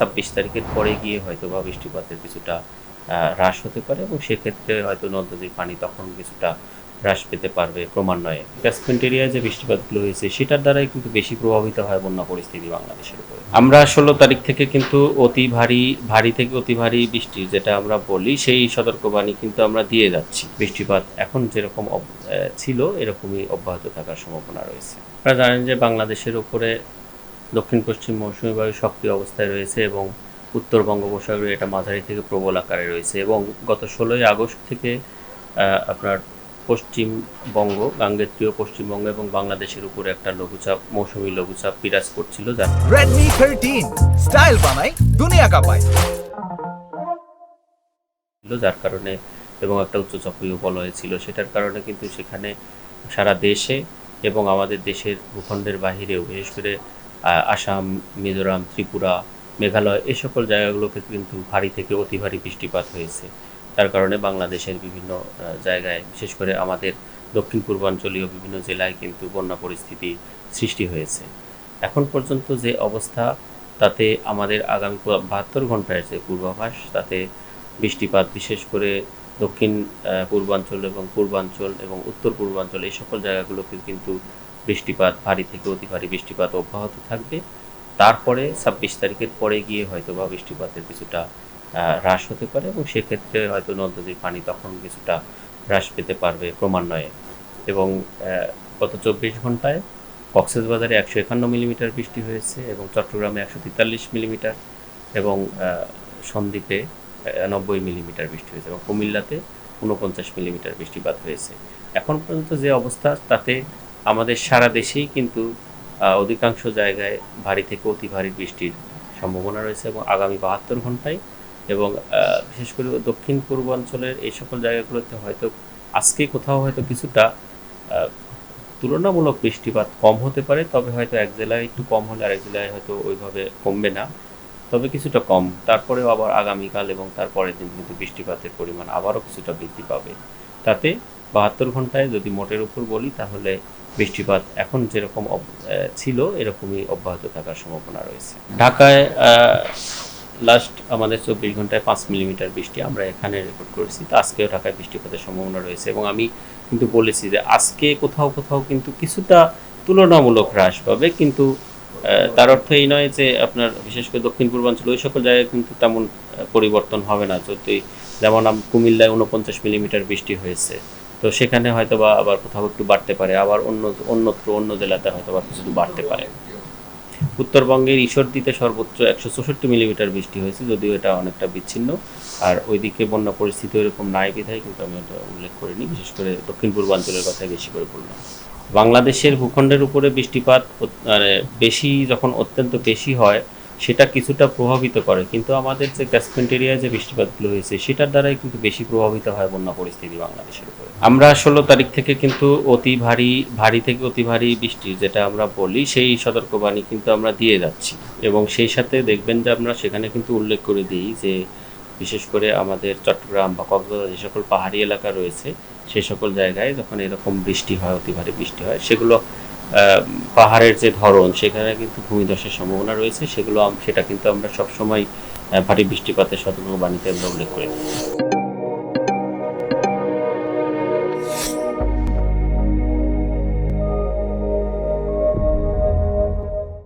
ছাব্বিশ তারিখের পরে গিয়ে হয়তো বা বৃষ্টিপাতের কিছুটা হ্রাস হতে পারে এবং সেক্ষেত্রে হয়তো নদ নদীর পানি তখন কিছুটা হ্রাস পেতে পারবে ক্রমান্বয়ে। ক্যাসমেন্ট এরিয়ায় যে বৃষ্টিপাতগুলো হয়েছে, সেটার দ্বারাই কিন্তু বেশি প্রভাবিত হয় বন্যা পরিস্থিতি বাংলাদেশের উপরে। আমরা ষোলো তারিখ থেকে কিন্তু অতি ভারী ভারী থেকে অতি ভারী বৃষ্টি, যেটা আমরা বলি, সেই সতর্কবাণী কিন্তু আমরা দিয়ে যাচ্ছি। বৃষ্টিপাত এখন যেরকম ছিল, এরকমই অব্যাহত থাকার সম্ভাবনা রয়েছে। আপনারা জানেন যে বাংলাদেশের উপরে দক্ষিণ পশ্চিম মৌসুমী বায়ু সক্রিয় অবস্থায় রয়েছে এবং উত্তর বঙ্গোপসাগরে এটা মাঝারি থেকে প্রবল আকারে রয়েছে এবং গত ষোলোই আগস্ট থেকে আপনার পশ্চিমবঙ্গ গাঙ্গেত্রীয় পশ্চিমবঙ্গ এবং বাংলাদেশের উপরে একটা লঘুচাপ মৌসুমী লঘুচাপ বিরাজ করছিল Redmi 13 স্টাইল বানাই দুনিয়া ছিল যার কারণে এবং একটা উচ্চচাপীয় বলয় ছিল সেটার কারণে কিন্তু সেখানে সারা দেশে এবং আমাদের দেশের ভূখণ্ডের বাহিরেও বিশেষ করে আসাম, মিজোরাম, ত্রিপুরা, মেঘালয় এই সকল জায়গাগুলোতে কিন্তু ভারী থেকে অতি ভারী বৃষ্টিপাত হয়েছে। তার কারণে বাংলাদেশের বিভিন্ন জায়গায়, বিশেষ করে আমাদের দক্ষিণ পূর্বাঞ্চলীয় বিভিন্ন জেলায় কিন্তু বন্যা পরিস্থিতি সৃষ্টি হয়েছে। এখন পর্যন্ত যে অবস্থা, তাতে আমাদের আগামী বাহাত্তর ঘণ্টার যে পূর্বাভাস, তাতে বৃষ্টিপাত বিশেষ করে দক্ষিণ পূর্বাঞ্চল এবং পূর্বাঞ্চল এবং উত্তর পূর্বাঞ্চল এই সকল জায়গাগুলোতে কিন্তু বৃষ্টিপাত, ভারী থেকে অতি ভারী বৃষ্টিপাত অব্যাহত থাকবে। তারপরে ছাব্বিশ তারিখের পরে গিয়ে হয়তো বা বৃষ্টিপাতের কিছুটা হ্রাস হতে পারে এবং সেক্ষেত্রে হয়তো নদ নদীর পানি তখন কিছুটা হ্রাস পেতে পারবে ক্রমান্বয়ে। এবং গত চব্বিশ ঘন্টায় কক্সবাজারে একশো একান্ন মিলিমিটার বৃষ্টি হয়েছে এবং চট্টগ্রামে একশো তেতাল্লিশ মিলিমিটার এবং সন্দ্বীপে নব্বই মিলিমিটার বৃষ্টি হয়েছে এবং কুমিল্লাতে উনপঞ্চাশ মিলিমিটার বৃষ্টিপাত হয়েছে। এখন পর্যন্ত যে অবস্থা, তাতে আমাদের সারা দেশেই কিন্তু অধিকাংশ জায়গায় ভারী থেকে অতি ভারী বৃষ্টির সম্ভাবনা রয়েছে এবং আগামী বাহাত্তর ঘন্টায় এবং বিশেষ করে দক্ষিণ পূর্বাঞ্চলের এই সকল জায়গাগুলোতে হয়তো আজকে কোথাও হয়তো কিছুটা তুলনামূলক বৃষ্টিপাত কম হতে পারে, তবে হয়তো এক জেলায় একটু কম হলে আরেক জেলায় হয়তো ওইভাবে কমবে না, তবে কিছুটা কম। তারপরেও আবার আগামীকাল এবং তারপরের দিন কিন্তু বৃষ্টিপাতের পরিমাণ আবারও কিছুটা বৃদ্ধি পাবে। তাতে বাহাত্তর ঘন্টায় যদি মোটের উপর বলি, তাহলে বৃষ্টিপাত এখন যেরকম ছিল এরকমই অব্যাহত থাকার সম্ভাবনা রয়েছে। ঢাকায় লাস্ট আমাদের চব্বিশ ঘন্টায় পাঁচ মিলিমিটার বৃষ্টি আমরা এখানে রেকর্ড করেছি তো আজকেও ঢাকায় বৃষ্টিপাতের সম্ভাবনা রয়েছে এবং আমি কিন্তু বলেছি যে আজকে কোথাও কোথাও কিন্তু কিছুটা তুলনামূলক হ্রাস পাবে কিন্তু তার অর্থ এই নয় যে আপনার বিশেষ করে দক্ষিণ পূর্বাঞ্চল ওই সকল জায়গায় কিন্তু তেমন পরিবর্তন হবে না। যদি যেমন আম- কুমিল্লায় উনপঞ্চাশ মিলিমিটার বৃষ্টি হয়েছে তো সেখানে হয়তো বা আবার কোথাও একটু বাড়তে পারে, আবার অন্য, অন্যত্র, অন্য জেলাতে হয়তো বা কিছু বাড়তে পারে। উত্তরবঙ্গের ঈশ্বরদীতে সর্বোচ্চ একশো চৌষট্টি মিলিমিটার বৃষ্টি হয়েছে, যদিও এটা অনেকটা বিচ্ছিন্ন। আর ওইদিকে বন্যা পরিস্থিতি এরকম নাই বিধায়, কিন্তু আমি এটা উল্লেখ করিনি, বিশেষ করে দক্ষিণ পূর্বাঞ্চলের কথাই বেশি করে বললাম। বাংলাদেশের ভূখণ্ডের উপরে বৃষ্টিপাত মানে বেশি, যখন অত্যন্ত বেশি হয় সেটা কিছুটা প্রভাবিত করে। কিন্তু আমাদের যে ক্যাসমেন্ট এরিয়ায় যে বৃষ্টিপাতগুলো হয়েছে, সেটার দ্বারাই কিন্তু বেশি প্রভাবিত হয় বন্যা পরিস্থিতি বাংলাদেশের উপরে। আমরা ষোলো তারিখ থেকে কিন্তু অতি ভারী ভারী থেকে অতি ভারী বৃষ্টি, যেটা আমরা বলি, সেই সতর্কবাণী কিন্তু আমরা দিয়ে যাচ্ছি। এবং সেই সাথে দেখবেন যে আমরা সেখানে কিন্তু উল্লেখ করে দিই যে, বিশেষ করে আমাদের চট্টগ্রাম বা কক্সবাজার যে সকল পাহাড়ি এলাকা রয়েছে সেই সকল জায়গায় যখন এরকম বৃষ্টি হয়, অতি ভারী বৃষ্টি হয়, সেগুলো পাহাড়ের যে ধরন, সেখানে কিন্তু ভূমিধসের সম্ভাবনা রয়েছে। সেগুলো সেটা কিন্তু আমরা সবসময় ভারী বৃষ্টিপাতের সতর্ক সতর্কবাণীতে আমরা উল্লেখ করে। দিই